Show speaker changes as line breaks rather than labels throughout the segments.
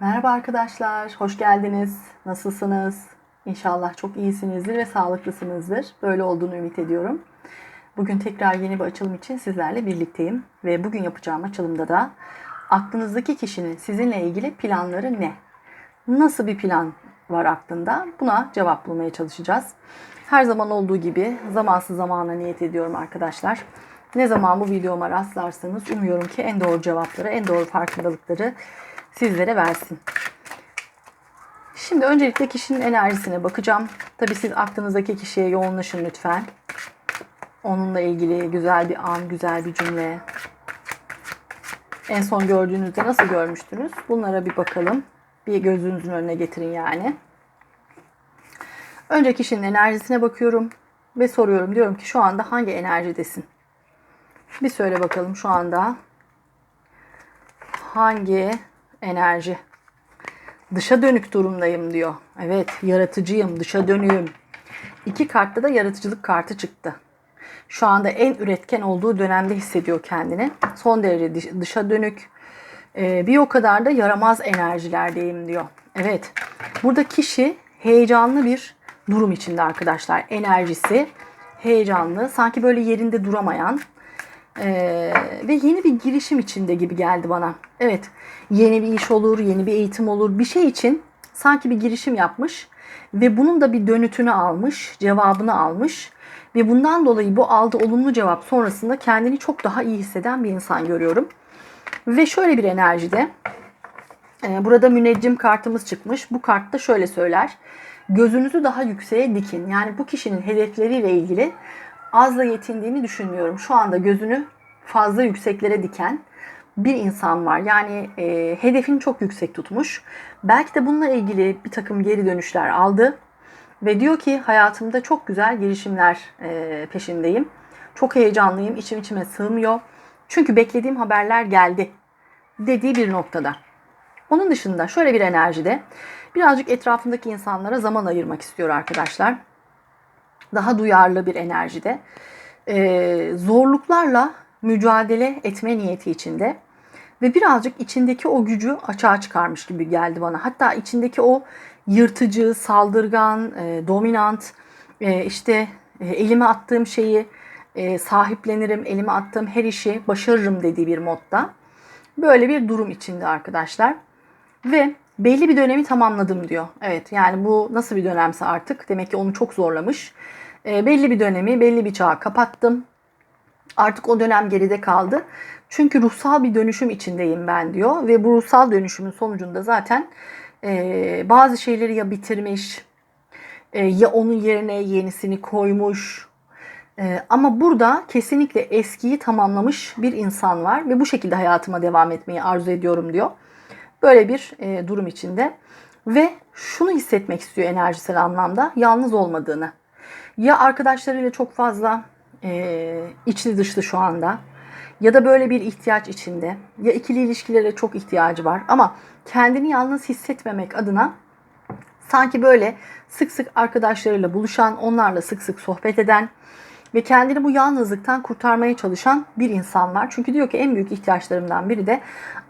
Merhaba arkadaşlar, hoş geldiniz. Nasılsınız? İnşallah çok iyisinizdir ve sağlıklısınızdır. Böyle olduğunu ümit ediyorum. Bugün tekrar yeni bir açılım için sizlerle birlikteyim. Ve bugün yapacağım açılımda da aklınızdaki kişinin sizinle ilgili planları ne? Nasıl bir plan var aklında? Buna cevap bulmaya çalışacağız. Her zaman olduğu gibi zamansız zamana niyet ediyorum arkadaşlar. Ne zaman bu videoma rastlarsanız umuyorum ki en doğru cevapları, en doğru farkındalıkları sizlere versin. Şimdi öncelikle kişinin enerjisine bakacağım. Tabii siz aklınızdaki kişiye yoğunlaşın lütfen. Onunla ilgili güzel bir an, güzel bir cümle. En son gördüğünüzde nasıl görmüştünüz? Bunlara bir bakalım. Bir gözünüzün önüne getirin yani. Önce kişinin enerjisine bakıyorum ve soruyorum. Diyorum ki şu anda hangi enerjidesin? Bir söyle bakalım şu anda hangi enerji? Dışa dönük durumdayım diyor. Evet, yaratıcıyım, dışa dönüyüm. İki kartta da yaratıcılık kartı çıktı. Şu anda en üretken olduğu dönemde hissediyor kendini. Son derece dışa dönük. Ee, bir o kadar da yaramaz enerjilerdeyim diyor. Evet, burada kişi heyecanlı bir durum içinde arkadaşlar. Enerjisi heyecanlı, sanki böyle yerinde duramayan, ee, ve yeni bir girişim içinde gibi geldi bana. Evet, yeni bir iş olur, yeni bir eğitim olur, bir şey için sanki bir girişim yapmış ve bunun da bir dönütünü almış, cevabını almış ve bundan dolayı bu aldığı olumlu cevap sonrasında kendini çok daha iyi hisseden bir insan görüyorum. Ve şöyle bir enerjide, e, burada müneccim kartımız çıkmış. Bu kartta şöyle söyler. Gözünüzü daha yükseğe dikin. Yani bu kişinin hedefleriyle ilgili azla yetindiğini düşünmüyorum. Şu anda gözünü fazla yükseklere diken bir insan var. Yani e, hedefini çok yüksek tutmuş. Belki de bununla ilgili bir takım geri dönüşler aldı. Ve diyor ki hayatımda çok güzel girişimler e, peşindeyim. Çok heyecanlıyım. içim içime sığmıyor. Çünkü beklediğim haberler geldi dediği bir noktada. Onun dışında şöyle bir enerjide birazcık etrafındaki insanlara zaman ayırmak istiyor arkadaşlar daha duyarlı bir enerjide. Ee, zorluklarla mücadele etme niyeti içinde ve birazcık içindeki o gücü açığa çıkarmış gibi geldi bana. Hatta içindeki o yırtıcı, saldırgan, e, dominant, e, işte e, elime attığım şeyi e, sahiplenirim, elime attığım her işi başarırım dediği bir modda. Böyle bir durum içinde arkadaşlar. Ve belli bir dönemi tamamladım diyor. Evet yani bu nasıl bir dönemse artık demek ki onu çok zorlamış. E, belli bir dönemi, belli bir çağı kapattım. Artık o dönem geride kaldı. Çünkü ruhsal bir dönüşüm içindeyim ben diyor. Ve bu ruhsal dönüşümün sonucunda zaten e, bazı şeyleri ya bitirmiş e, ya onun yerine yenisini koymuş. E, ama burada kesinlikle eskiyi tamamlamış bir insan var. Ve bu şekilde hayatıma devam etmeyi arzu ediyorum diyor. Böyle bir e, durum içinde. Ve şunu hissetmek istiyor enerjisel anlamda yalnız olmadığını. Ya arkadaşlarıyla çok fazla e, içli dışlı şu anda ya da böyle bir ihtiyaç içinde ya ikili ilişkilere çok ihtiyacı var ama kendini yalnız hissetmemek adına sanki böyle sık sık arkadaşlarıyla buluşan, onlarla sık sık sohbet eden ve kendini bu yalnızlıktan kurtarmaya çalışan bir insan var. Çünkü diyor ki en büyük ihtiyaçlarımdan biri de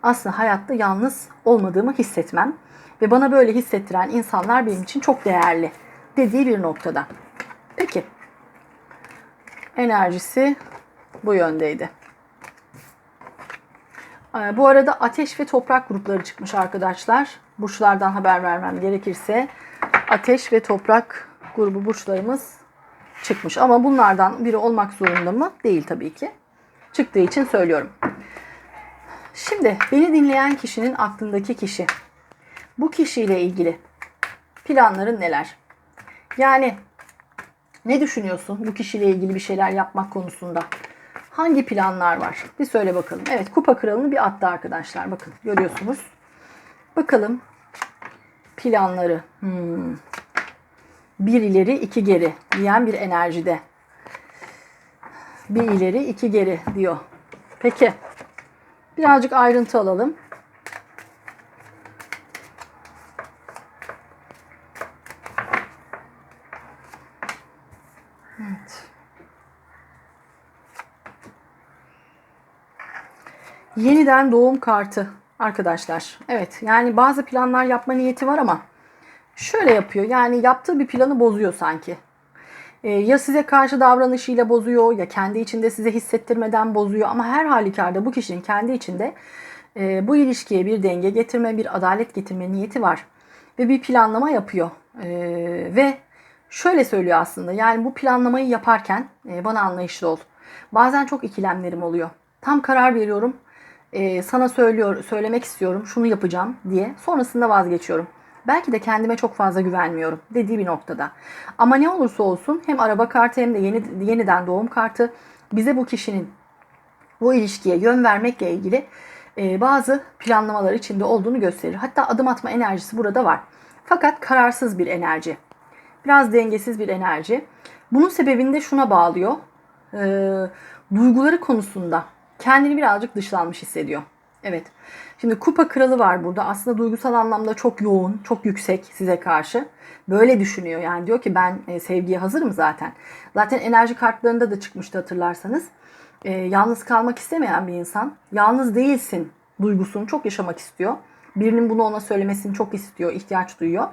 aslında hayatta yalnız olmadığımı hissetmem ve bana böyle hissettiren insanlar benim için çok değerli dediği bir noktada. Peki. Enerjisi bu yöndeydi. Ee, bu arada ateş ve toprak grupları çıkmış arkadaşlar. Burçlardan haber vermem gerekirse ateş ve toprak grubu burçlarımız çıkmış. Ama bunlardan biri olmak zorunda mı? Değil tabii ki. Çıktığı için söylüyorum. Şimdi beni dinleyen kişinin aklındaki kişi. Bu kişiyle ilgili planların neler? Yani ne düşünüyorsun bu kişiyle ilgili bir şeyler yapmak konusunda? Hangi planlar var? Bir söyle bakalım. Evet kupa kralını bir attı arkadaşlar. Bakın görüyorsunuz. Bakalım planları. Hmm. Bir ileri iki geri diyen bir enerjide. Bir ileri iki geri diyor. Peki. Birazcık ayrıntı alalım. Yeniden doğum kartı arkadaşlar. Evet yani bazı planlar yapma niyeti var ama şöyle yapıyor. Yani yaptığı bir planı bozuyor sanki. Ee, ya size karşı davranışıyla bozuyor ya kendi içinde size hissettirmeden bozuyor. Ama her halükarda bu kişinin kendi içinde e, bu ilişkiye bir denge getirme, bir adalet getirme niyeti var. Ve bir planlama yapıyor. E, ve şöyle söylüyor aslında yani bu planlamayı yaparken e, bana anlayışlı ol. Bazen çok ikilemlerim oluyor. Tam karar veriyorum. E, sana söylüyor, söylemek istiyorum. Şunu yapacağım diye. Sonrasında vazgeçiyorum. Belki de kendime çok fazla güvenmiyorum dediği bir noktada. Ama ne olursa olsun hem araba kartı hem de yeni, yeniden doğum kartı bize bu kişinin bu ilişkiye yön vermekle ilgili e, bazı planlamalar içinde olduğunu gösterir. Hatta adım atma enerjisi burada var. Fakat kararsız bir enerji. Biraz dengesiz bir enerji. Bunun sebebini de şuna bağlıyor. E, duyguları konusunda kendini birazcık dışlanmış hissediyor. Evet. Şimdi kupa kralı var burada. Aslında duygusal anlamda çok yoğun, çok yüksek size karşı. Böyle düşünüyor. Yani diyor ki ben e, sevgiye hazırım zaten. Zaten enerji kartlarında da çıkmıştı hatırlarsanız. E, yalnız kalmak istemeyen bir insan. Yalnız değilsin duygusunu çok yaşamak istiyor. Birinin bunu ona söylemesini çok istiyor, ihtiyaç duyuyor.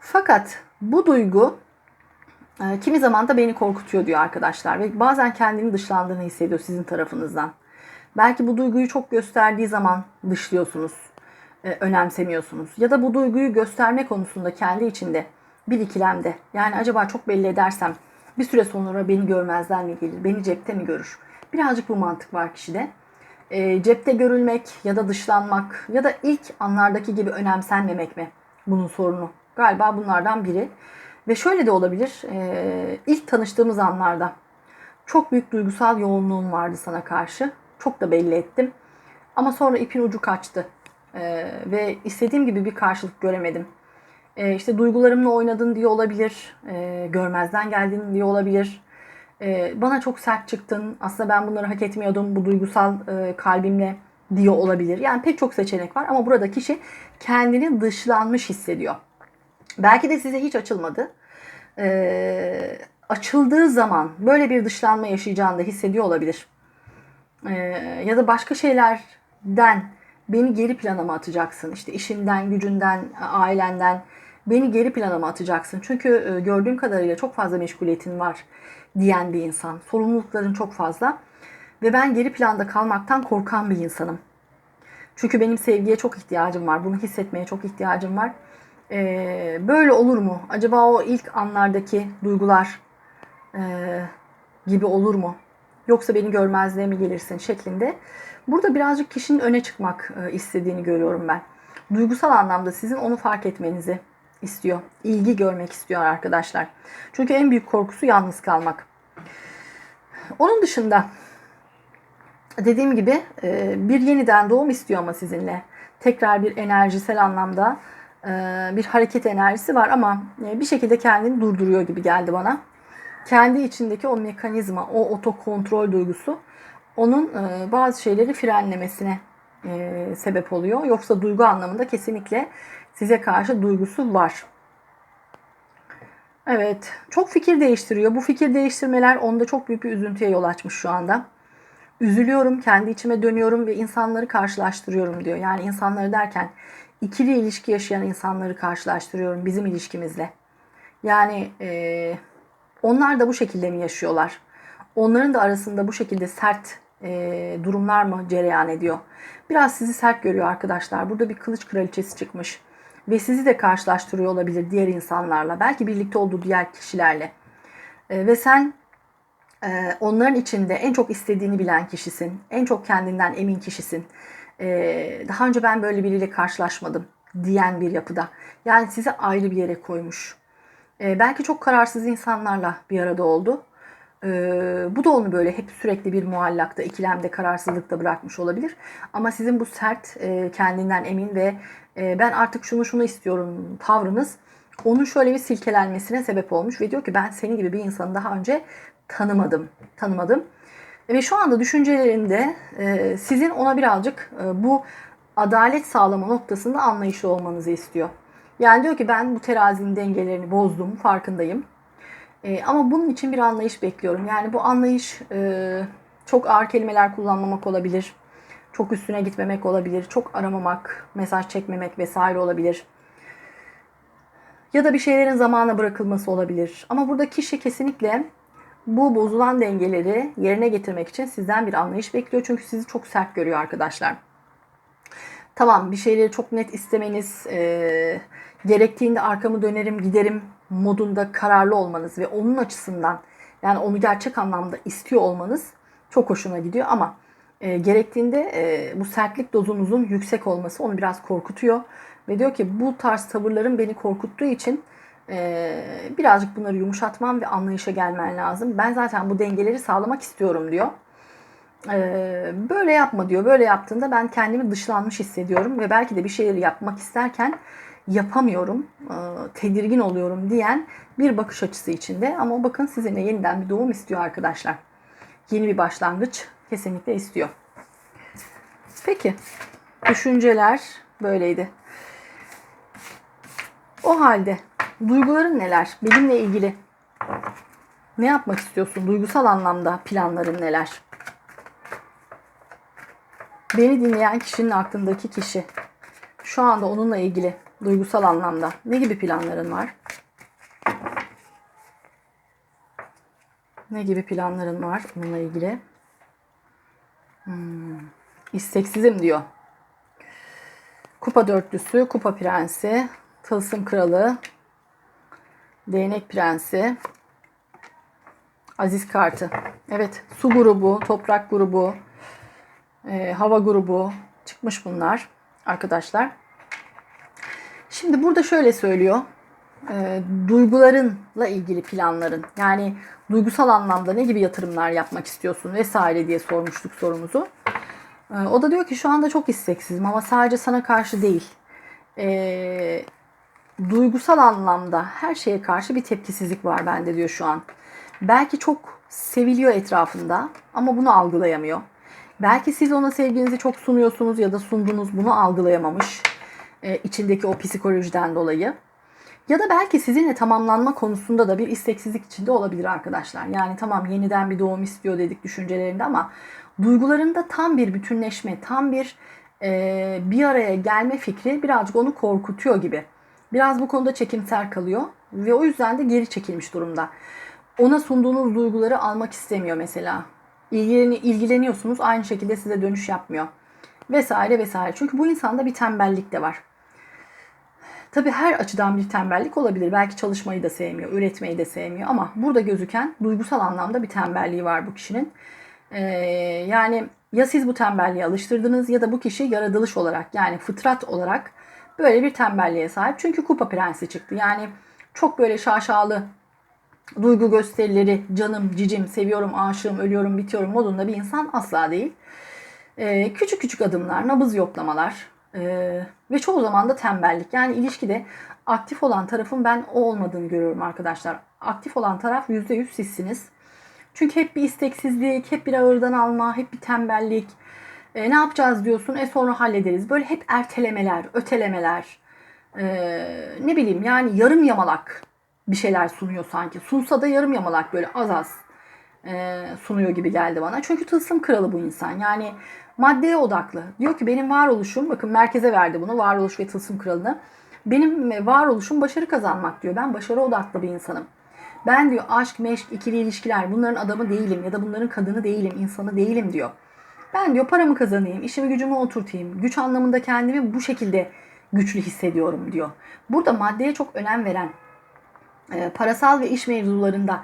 Fakat bu duygu kimi zaman da beni korkutuyor diyor arkadaşlar. Ve bazen kendini dışlandığını hissediyor sizin tarafınızdan. Belki bu duyguyu çok gösterdiği zaman dışlıyorsunuz, e, önemsemiyorsunuz. Ya da bu duyguyu gösterme konusunda kendi içinde bir ikilemde. Yani acaba çok belli edersem bir süre sonra beni görmezden mi gelir, beni cepte mi görür? Birazcık bu mantık var kişide. E, cepte görülmek ya da dışlanmak ya da ilk anlardaki gibi önemsenmemek mi bunun sorunu? Galiba bunlardan biri. Ve şöyle de olabilir. E, ilk tanıştığımız anlarda çok büyük duygusal yoğunluğum vardı sana karşı çok da belli ettim. Ama sonra ipin ucu kaçtı. Ee, ve istediğim gibi bir karşılık göremedim. Ee, işte duygularımla oynadın diye olabilir. Ee, görmezden geldin diye olabilir. Ee, bana çok sert çıktın. Aslında ben bunları hak etmiyordum. Bu duygusal e, kalbimle diye olabilir. Yani pek çok seçenek var ama burada kişi kendini dışlanmış hissediyor. Belki de size hiç açılmadı. Ee, açıldığı zaman böyle bir dışlanma yaşayacağını da hissediyor olabilir e, ya da başka şeylerden beni geri plana mı atacaksın? İşte işinden, gücünden, ailenden beni geri plana mı atacaksın? Çünkü e, gördüğüm kadarıyla çok fazla meşguliyetin var diyen bir insan. Sorumlulukların çok fazla. Ve ben geri planda kalmaktan korkan bir insanım. Çünkü benim sevgiye çok ihtiyacım var. Bunu hissetmeye çok ihtiyacım var. Ee, böyle olur mu? Acaba o ilk anlardaki duygular e, gibi olur mu? Yoksa beni görmezliğe mi gelirsin şeklinde. Burada birazcık kişinin öne çıkmak e, istediğini görüyorum ben. Duygusal anlamda sizin onu fark etmenizi istiyor. İlgi görmek istiyor arkadaşlar. Çünkü en büyük korkusu yalnız kalmak. Onun dışında dediğim gibi e, bir yeniden doğum istiyor ama sizinle. Tekrar bir enerjisel anlamda e, bir hareket enerjisi var ama bir şekilde kendini durduruyor gibi geldi bana kendi içindeki o mekanizma, o otokontrol duygusu onun e, bazı şeyleri frenlemesine e, sebep oluyor. Yoksa duygu anlamında kesinlikle size karşı duygusu var. Evet, çok fikir değiştiriyor. Bu fikir değiştirmeler onda çok büyük bir üzüntüye yol açmış şu anda. Üzülüyorum, kendi içime dönüyorum ve insanları karşılaştırıyorum diyor. Yani insanları derken ikili ilişki yaşayan insanları karşılaştırıyorum bizim ilişkimizle. Yani eee onlar da bu şekilde mi yaşıyorlar? Onların da arasında bu şekilde sert e, durumlar mı cereyan ediyor? Biraz sizi sert görüyor arkadaşlar. Burada bir kılıç kraliçesi çıkmış. Ve sizi de karşılaştırıyor olabilir diğer insanlarla. Belki birlikte olduğu diğer kişilerle. E, ve sen e, onların içinde en çok istediğini bilen kişisin. En çok kendinden emin kişisin. E, daha önce ben böyle biriyle karşılaşmadım diyen bir yapıda. Yani sizi ayrı bir yere koymuş. E, belki çok kararsız insanlarla bir arada oldu. E, bu da onu böyle hep sürekli bir muallakta, ikilemde, kararsızlıkta bırakmış olabilir. Ama sizin bu sert, e, kendinden emin ve e, ben artık şunu şunu istiyorum tavrınız onun şöyle bir silkelenmesine sebep olmuş ve diyor ki ben seni gibi bir insanı daha önce tanımadım. Tanımadım. Ve şu anda düşüncelerinde e, sizin ona birazcık e, bu adalet sağlama noktasında anlayışlı olmanızı istiyor. Yani diyor ki ben bu terazinin dengelerini bozdum farkındayım. E, ama bunun için bir anlayış bekliyorum. Yani bu anlayış çok ağır kelimeler kullanmamak olabilir. Çok üstüne gitmemek olabilir. Çok aramamak, mesaj çekmemek vesaire olabilir. Ya da bir şeylerin zamana bırakılması olabilir. Ama burada kişi kesinlikle bu bozulan dengeleri yerine getirmek için sizden bir anlayış bekliyor. Çünkü sizi çok sert görüyor arkadaşlar. Tamam bir şeyleri çok net istemeniz, e, gerektiğinde arkamı dönerim giderim modunda kararlı olmanız ve onun açısından yani onu gerçek anlamda istiyor olmanız çok hoşuna gidiyor ama e, gerektiğinde e, bu sertlik dozunuzun yüksek olması onu biraz korkutuyor. Ve diyor ki bu tarz tavırların beni korkuttuğu için birazcık bunları yumuşatmam ve anlayışa gelmen lazım. Ben zaten bu dengeleri sağlamak istiyorum diyor. E, böyle yapma diyor. Böyle yaptığında ben kendimi dışlanmış hissediyorum ve belki de bir şeyleri yapmak isterken yapamıyorum, e, tedirgin oluyorum diyen bir bakış açısı içinde. Ama bakın sizinle yeniden bir doğum istiyor arkadaşlar. Yeni bir başlangıç kesinlikle istiyor. Peki, düşünceler böyleydi. O halde duyguların neler? Benimle ilgili ne yapmak istiyorsun? Duygusal anlamda planların neler? Beni dinleyen kişinin aklındaki kişi şu anda onunla ilgili duygusal anlamda ne gibi planların var? Ne gibi planların var onunla ilgili? Hmm. İsteksizim diyor. Kupa dörtlüsü, kupa prensi, tılsım kralı, değnek prensi, aziz kartı. Evet, su grubu, toprak grubu, e, hava grubu çıkmış bunlar arkadaşlar. Şimdi burada şöyle söylüyor. E, duygularınla ilgili planların yani duygusal anlamda ne gibi yatırımlar yapmak istiyorsun vesaire diye sormuştuk sorumuzu. E, o da diyor ki şu anda çok isteksizim ama sadece sana karşı değil. E, duygusal anlamda her şeye karşı bir tepkisizlik var bende diyor şu an. Belki çok seviliyor etrafında ama bunu algılayamıyor. Belki siz ona sevginizi çok sunuyorsunuz ya da sundunuz bunu algılayamamış e, içindeki o psikolojiden dolayı. Ya da belki sizinle tamamlanma konusunda da bir isteksizlik içinde olabilir arkadaşlar. Yani tamam yeniden bir doğum istiyor dedik düşüncelerinde ama duygularında tam bir bütünleşme, tam bir e, bir araya gelme fikri birazcık onu korkutuyor gibi. Biraz bu konuda çekimser kalıyor ve o yüzden de geri çekilmiş durumda. Ona sunduğunuz duyguları almak istemiyor mesela. İlgileni, ilgileniyorsunuz aynı şekilde size dönüş yapmıyor. Vesaire vesaire. Çünkü bu insanda bir tembellik de var. Tabi her açıdan bir tembellik olabilir. Belki çalışmayı da sevmiyor, üretmeyi de sevmiyor ama burada gözüken duygusal anlamda bir tembelliği var bu kişinin. Ee, yani ya siz bu tembelliğe alıştırdınız ya da bu kişi yaratılış olarak yani fıtrat olarak böyle bir tembelliğe sahip. Çünkü kupa prensi çıktı. Yani çok böyle şaşalı duygu gösterileri, canım, cicim, seviyorum, aşığım, ölüyorum, bitiyorum modunda bir insan asla değil. Ee, küçük küçük adımlar, nabız yoklamalar ee, ve çoğu zaman da tembellik. Yani ilişkide aktif olan tarafın ben o olmadığını görüyorum arkadaşlar. Aktif olan taraf %100 sizsiniz. Çünkü hep bir isteksizlik, hep bir ağırdan alma, hep bir tembellik. E, ne yapacağız diyorsun, e sonra hallederiz. Böyle hep ertelemeler, ötelemeler. E, ne bileyim yani yarım yamalak bir şeyler sunuyor sanki. Sunsa da yarım yamalak böyle az az e, sunuyor gibi geldi bana. Çünkü tılsım kralı bu insan. Yani maddeye odaklı. Diyor ki benim varoluşum, bakın merkeze verdi bunu, varoluş ve tılsım kralını. Benim varoluşum başarı kazanmak diyor. Ben başarı odaklı bir insanım. Ben diyor aşk, meşk, ikili ilişkiler bunların adamı değilim ya da bunların kadını değilim, insanı değilim diyor. Ben diyor paramı kazanayım, işimi gücümü oturtayım, güç anlamında kendimi bu şekilde güçlü hissediyorum diyor. Burada maddeye çok önem veren, e, parasal ve iş mevzularında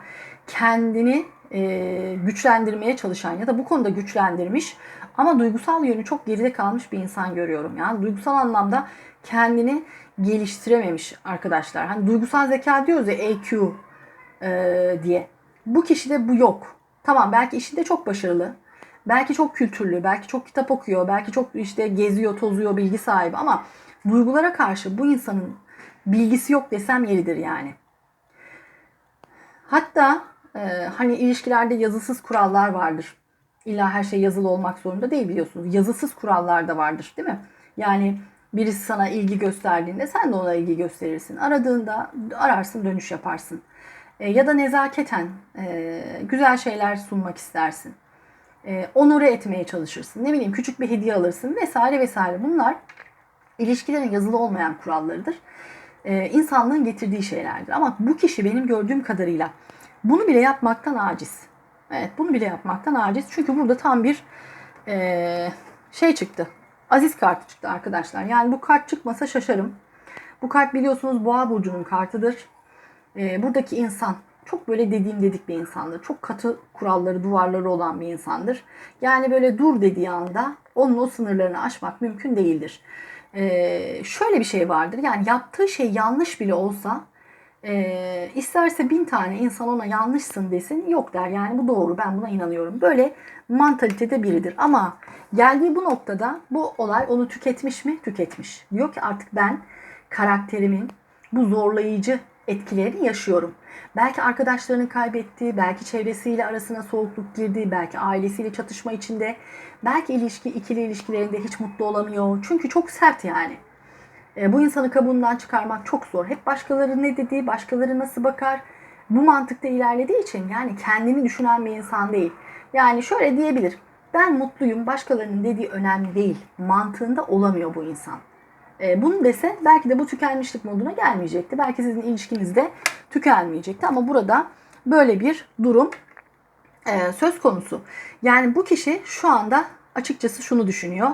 kendini e, güçlendirmeye çalışan ya da bu konuda güçlendirmiş ama duygusal yönü çok geride kalmış bir insan görüyorum. Yani duygusal anlamda kendini geliştirememiş arkadaşlar. Hani duygusal zeka diyoruz ya EQ e, diye. Bu kişide bu yok. Tamam belki işinde çok başarılı. Belki çok kültürlü, belki çok kitap okuyor, belki çok işte geziyor, tozuyor, bilgi sahibi ama duygulara karşı bu insanın bilgisi yok desem yeridir yani. Hatta e, hani ilişkilerde yazısız kurallar vardır. İlla her şey yazılı olmak zorunda değil biliyorsunuz. Yazısız kurallar da vardır değil mi? Yani birisi sana ilgi gösterdiğinde sen de ona ilgi gösterirsin. Aradığında ararsın dönüş yaparsın. E, ya da nezaketen e, güzel şeyler sunmak istersin. E, onore etmeye çalışırsın. Ne bileyim küçük bir hediye alırsın vesaire vesaire. Bunlar ilişkilerin yazılı olmayan kurallarıdır. E, insanlığın getirdiği şeylerdir. Ama bu kişi benim gördüğüm kadarıyla bunu bile yapmaktan aciz. Evet bunu bile yapmaktan aciz. Çünkü burada tam bir e, şey çıktı. Aziz kartı çıktı arkadaşlar. Yani bu kart çıkmasa şaşarım. Bu kart biliyorsunuz Boğa burcunun kartıdır. E, buradaki insan çok böyle dediğim dedik bir insandır. Çok katı kuralları, duvarları olan bir insandır. Yani böyle dur dediği anda onun o sınırlarını aşmak mümkün değildir. E, şöyle bir şey vardır. Yani yaptığı şey yanlış bile olsa e, isterse bin tane insan ona yanlışsın desin yok der. Yani bu doğru ben buna inanıyorum. Böyle mantalitede biridir. Ama geldiği bu noktada bu olay onu tüketmiş mi? Tüketmiş. Diyor ki artık ben karakterimin bu zorlayıcı etkilerini yaşıyorum. Belki arkadaşlarını kaybetti, belki çevresiyle arasına soğukluk girdi, belki ailesiyle çatışma içinde, belki ilişki ikili ilişkilerinde hiç mutlu olamıyor. Çünkü çok sert yani. E, bu insanı kabuğundan çıkarmak çok zor. Hep başkaları ne dedi, başkaları nasıl bakar. Bu mantıkta ilerlediği için yani kendini düşünen bir insan değil. Yani şöyle diyebilir. Ben mutluyum, başkalarının dediği önemli değil. Mantığında olamıyor bu insan. E, bunu dese belki de bu tükenmişlik moduna gelmeyecekti. Belki sizin ilişkinizde tükenmeyecekti. Ama burada böyle bir durum e, söz konusu. Yani bu kişi şu anda açıkçası şunu düşünüyor.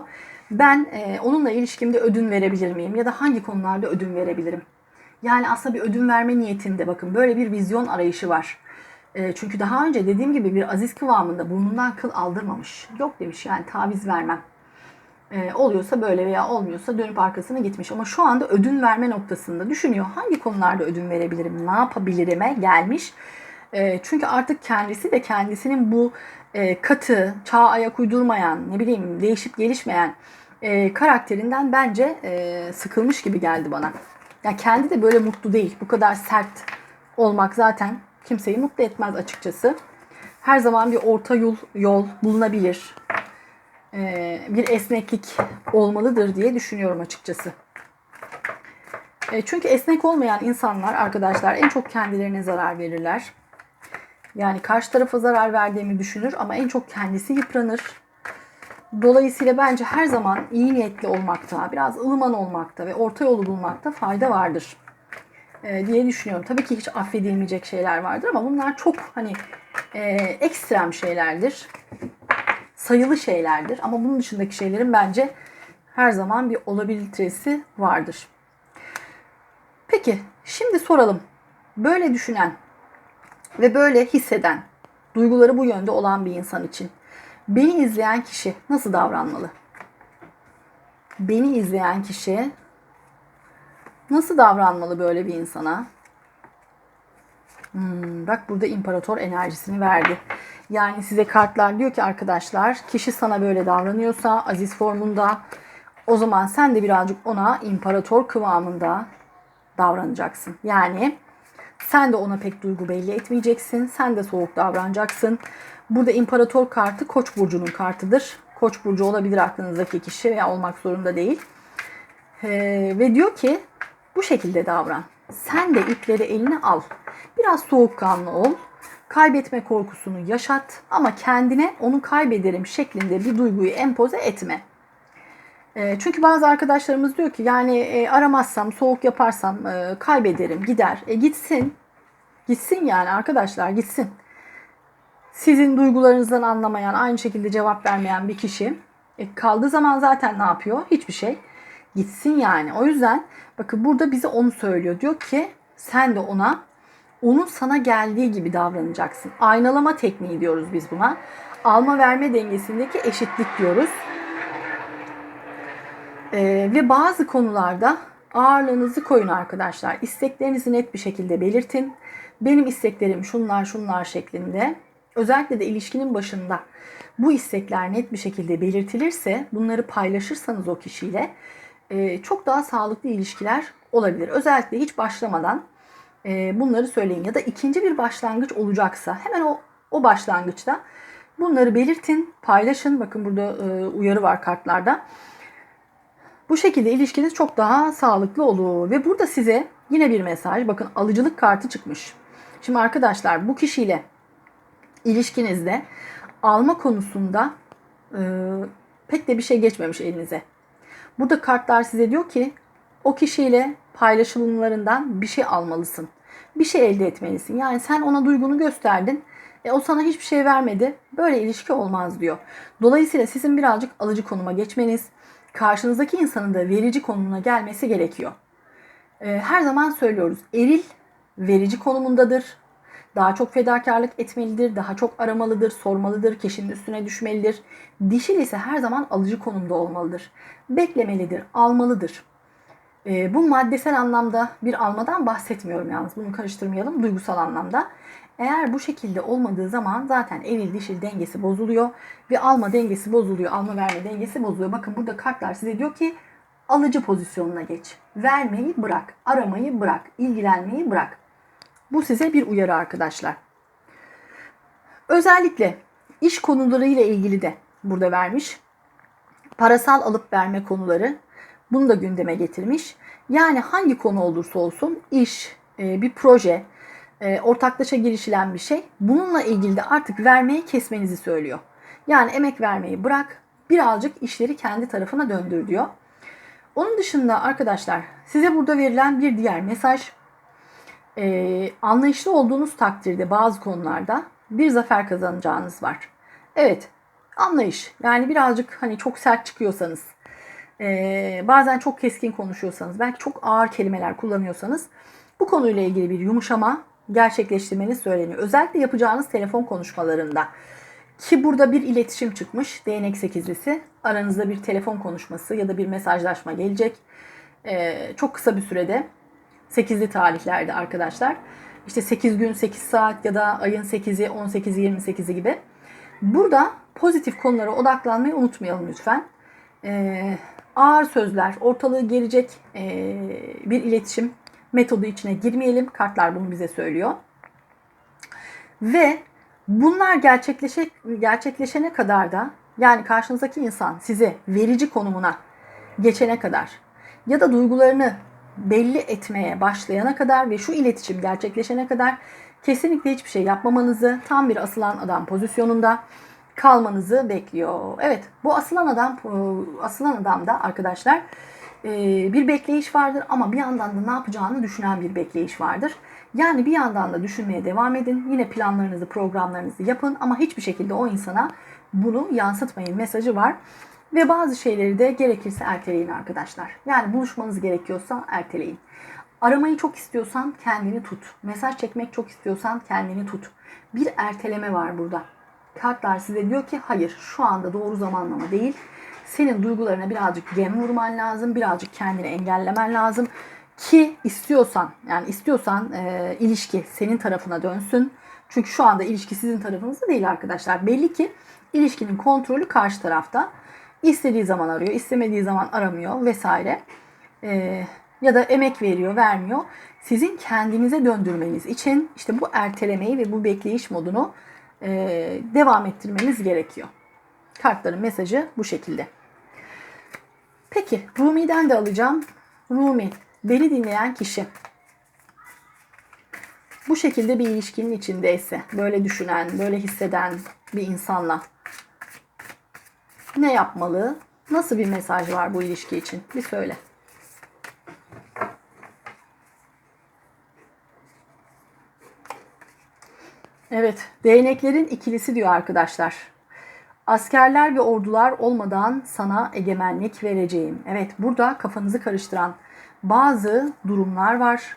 Ben e, onunla ilişkimde ödün verebilir miyim? Ya da hangi konularda ödün verebilirim? Yani aslında bir ödün verme niyetinde bakın böyle bir vizyon arayışı var. E, çünkü daha önce dediğim gibi bir aziz kıvamında burnundan kıl aldırmamış. Yok demiş yani taviz vermem. E, oluyorsa böyle veya olmuyorsa dönüp arkasına gitmiş. Ama şu anda ödün verme noktasında düşünüyor. Hangi konularda ödün verebilirim? Ne yapabilirim'e gelmiş. E, çünkü artık kendisi de kendisinin bu e, katı, çağa ayak uydurmayan, ne bileyim değişip gelişmeyen e, karakterinden bence e, sıkılmış gibi geldi bana. Ya kendi de böyle mutlu değil. Bu kadar sert olmak zaten kimseyi mutlu etmez açıkçası. Her zaman bir orta yol, yol bulunabilir. E, bir esneklik olmalıdır diye düşünüyorum açıkçası. E, çünkü esnek olmayan insanlar arkadaşlar en çok kendilerine zarar verirler. Yani karşı tarafa zarar verdiğimi düşünür ama en çok kendisi yıpranır. Dolayısıyla bence her zaman iyi niyetli olmakta, biraz ılıman olmakta ve orta yolu bulmakta fayda vardır e, diye düşünüyorum. Tabii ki hiç affedilmeyecek şeyler vardır ama bunlar çok hani ekstrem şeylerdir. Sayılı şeylerdir ama bunun dışındaki şeylerin bence her zaman bir olabilitesi vardır. Peki şimdi soralım. Böyle düşünen ve böyle hisseden, duyguları bu yönde olan bir insan için beni izleyen kişi nasıl davranmalı? Beni izleyen kişi nasıl davranmalı böyle bir insana? Hmm, bak burada imparator enerjisini verdi. Yani size kartlar diyor ki arkadaşlar kişi sana böyle davranıyorsa aziz formunda o zaman sen de birazcık ona imparator kıvamında davranacaksın. Yani sen de ona pek duygu belli etmeyeceksin. Sen de soğuk davranacaksın. Burada imparator kartı Koç burcunun kartıdır. Koç burcu olabilir aklınızdaki kişi veya olmak zorunda değil. Ee, ve diyor ki bu şekilde davran. Sen de ipleri eline al. Biraz soğukkanlı ol. Kaybetme korkusunu yaşat ama kendine onu kaybederim şeklinde bir duyguyu empoze etme. E, çünkü bazı arkadaşlarımız diyor ki yani e, aramazsam, soğuk yaparsam e, kaybederim, gider. E gitsin. Gitsin yani arkadaşlar gitsin. Sizin duygularınızdan anlamayan, aynı şekilde cevap vermeyen bir kişi e, kaldığı zaman zaten ne yapıyor? Hiçbir şey. Gitsin yani. O yüzden bakın burada bize onu söylüyor. Diyor ki sen de ona onun sana geldiği gibi davranacaksın. Aynalama tekniği diyoruz biz buna. Alma verme dengesindeki eşitlik diyoruz. Ee, ve bazı konularda ağırlığınızı koyun arkadaşlar. İsteklerinizi net bir şekilde belirtin. Benim isteklerim şunlar şunlar şeklinde. Özellikle de ilişkinin başında bu istekler net bir şekilde belirtilirse bunları paylaşırsanız o kişiyle e, çok daha sağlıklı ilişkiler olabilir. Özellikle hiç başlamadan e, bunları söyleyin ya da ikinci bir başlangıç olacaksa hemen o o başlangıçta bunları belirtin, paylaşın. Bakın burada e, uyarı var kartlarda. Bu şekilde ilişkiniz çok daha sağlıklı olur. Ve burada size yine bir mesaj. Bakın alıcılık kartı çıkmış. Şimdi arkadaşlar bu kişiyle ilişkinizde alma konusunda e, pek de bir şey geçmemiş elinize. Burada kartlar size diyor ki o kişiyle paylaşımlarından bir şey almalısın. Bir şey elde etmelisin. Yani sen ona duygunu gösterdin. E, o sana hiçbir şey vermedi. Böyle ilişki olmaz diyor. Dolayısıyla sizin birazcık alıcı konuma geçmeniz, karşınızdaki insanın da verici konumuna gelmesi gerekiyor. E, her zaman söylüyoruz. Eril verici konumundadır. Daha çok fedakarlık etmelidir, daha çok aramalıdır, sormalıdır, kişinin üstüne düşmelidir. Dişil ise her zaman alıcı konumda olmalıdır. Beklemelidir, almalıdır. E, bu maddesel anlamda bir almadan bahsetmiyorum yalnız. Bunu karıştırmayalım. Duygusal anlamda. Eğer bu şekilde olmadığı zaman zaten eril dişil dengesi bozuluyor ve alma dengesi bozuluyor, alma verme dengesi bozuluyor. Bakın burada kartlar size diyor ki alıcı pozisyonuna geç. Vermeyi bırak, aramayı bırak, ilgilenmeyi bırak. Bu size bir uyarı arkadaşlar. Özellikle iş konuları ile ilgili de burada vermiş. Parasal alıp verme konuları bunu da gündeme getirmiş. Yani hangi konu olursa olsun iş, e, bir proje, e, ortaklaşa girişilen bir şey bununla ilgili de artık vermeyi kesmenizi söylüyor. Yani emek vermeyi bırak birazcık işleri kendi tarafına döndür diyor. Onun dışında arkadaşlar size burada verilen bir diğer mesaj e, anlayışlı olduğunuz takdirde bazı konularda bir zafer kazanacağınız var. Evet anlayış yani birazcık hani çok sert çıkıyorsanız e, bazen çok keskin konuşuyorsanız belki çok ağır kelimeler kullanıyorsanız bu konuyla ilgili bir yumuşama gerçekleştirmeniz söyleniyor. Özellikle yapacağınız telefon konuşmalarında ki burada bir iletişim çıkmış değnek sekizlisi aranızda bir telefon konuşması ya da bir mesajlaşma gelecek. Ee, çok kısa bir sürede 8'li tarihlerde arkadaşlar. İşte 8 gün, 8 saat ya da ayın 8'i, 18'i, 28'i gibi. Burada pozitif konulara odaklanmayı unutmayalım lütfen. Ee, ağır sözler, ortalığı gelecek ee, bir iletişim metodu içine girmeyelim. Kartlar bunu bize söylüyor. Ve bunlar gerçekleşe, gerçekleşene kadar da yani karşınızdaki insan size verici konumuna geçene kadar ya da duygularını belli etmeye başlayana kadar ve şu iletişim gerçekleşene kadar kesinlikle hiçbir şey yapmamanızı tam bir asılan adam pozisyonunda kalmanızı bekliyor. Evet bu asılan adam asılan adamda arkadaşlar bir bekleyiş vardır ama bir yandan da ne yapacağını düşünen bir bekleyiş vardır. Yani bir yandan da düşünmeye devam edin. Yine planlarınızı, programlarınızı yapın ama hiçbir şekilde o insana bunu yansıtmayın mesajı var. Ve bazı şeyleri de gerekirse erteleyin arkadaşlar. Yani buluşmanız gerekiyorsa erteleyin. Aramayı çok istiyorsan kendini tut. Mesaj çekmek çok istiyorsan kendini tut. Bir erteleme var burada. Kartlar size diyor ki hayır şu anda doğru zamanlama değil. Senin duygularına birazcık gem vurman lazım. Birazcık kendini engellemen lazım. Ki istiyorsan yani istiyorsan e, ilişki senin tarafına dönsün. Çünkü şu anda ilişki sizin tarafınızda değil arkadaşlar. Belli ki ilişkinin kontrolü karşı tarafta. İstediği zaman arıyor, istemediği zaman aramıyor vesaire. Ee, ya da emek veriyor, vermiyor. Sizin kendinize döndürmeniz için işte bu ertelemeyi ve bu bekleyiş modunu e, devam ettirmeniz gerekiyor. Kartların mesajı bu şekilde. Peki Rumi'den de alacağım. Rumi, beni dinleyen kişi. Bu şekilde bir ilişkinin içindeyse, böyle düşünen, böyle hisseden bir insanla ne yapmalı? Nasıl bir mesaj var bu ilişki için? Bir söyle. Evet, değneklerin ikilisi diyor arkadaşlar. Askerler ve ordular olmadan sana egemenlik vereceğim. Evet, burada kafanızı karıştıran bazı durumlar var.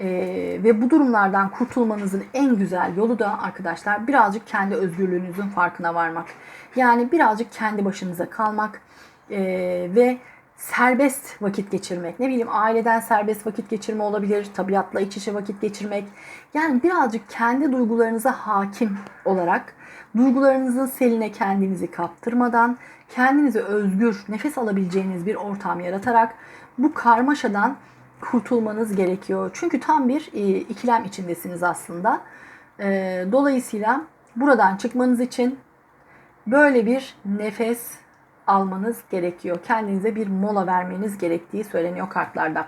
Ee, ve bu durumlardan kurtulmanızın en güzel yolu da arkadaşlar birazcık kendi özgürlüğünüzün farkına varmak. Yani birazcık kendi başınıza kalmak e, ve serbest vakit geçirmek. Ne bileyim aileden serbest vakit geçirme olabilir, tabiatla iç içe vakit geçirmek. Yani birazcık kendi duygularınıza hakim olarak duygularınızın seline kendinizi kaptırmadan kendinizi özgür, nefes alabileceğiniz bir ortam yaratarak bu karmaşadan kurtulmanız gerekiyor. Çünkü tam bir e, ikilem içindesiniz aslında. E, dolayısıyla buradan çıkmanız için böyle bir nefes almanız gerekiyor. Kendinize bir mola vermeniz gerektiği söyleniyor kartlarda.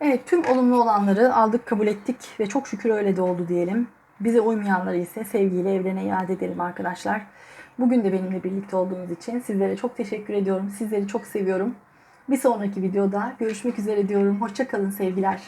Evet tüm olumlu olanları aldık kabul ettik ve çok şükür öyle de oldu diyelim. Bize uymayanları ise sevgiyle evrene iade edelim arkadaşlar. Bugün de benimle birlikte olduğunuz için sizlere çok teşekkür ediyorum. Sizleri çok seviyorum. Bir sonraki videoda görüşmek üzere diyorum. Hoşçakalın sevgiler.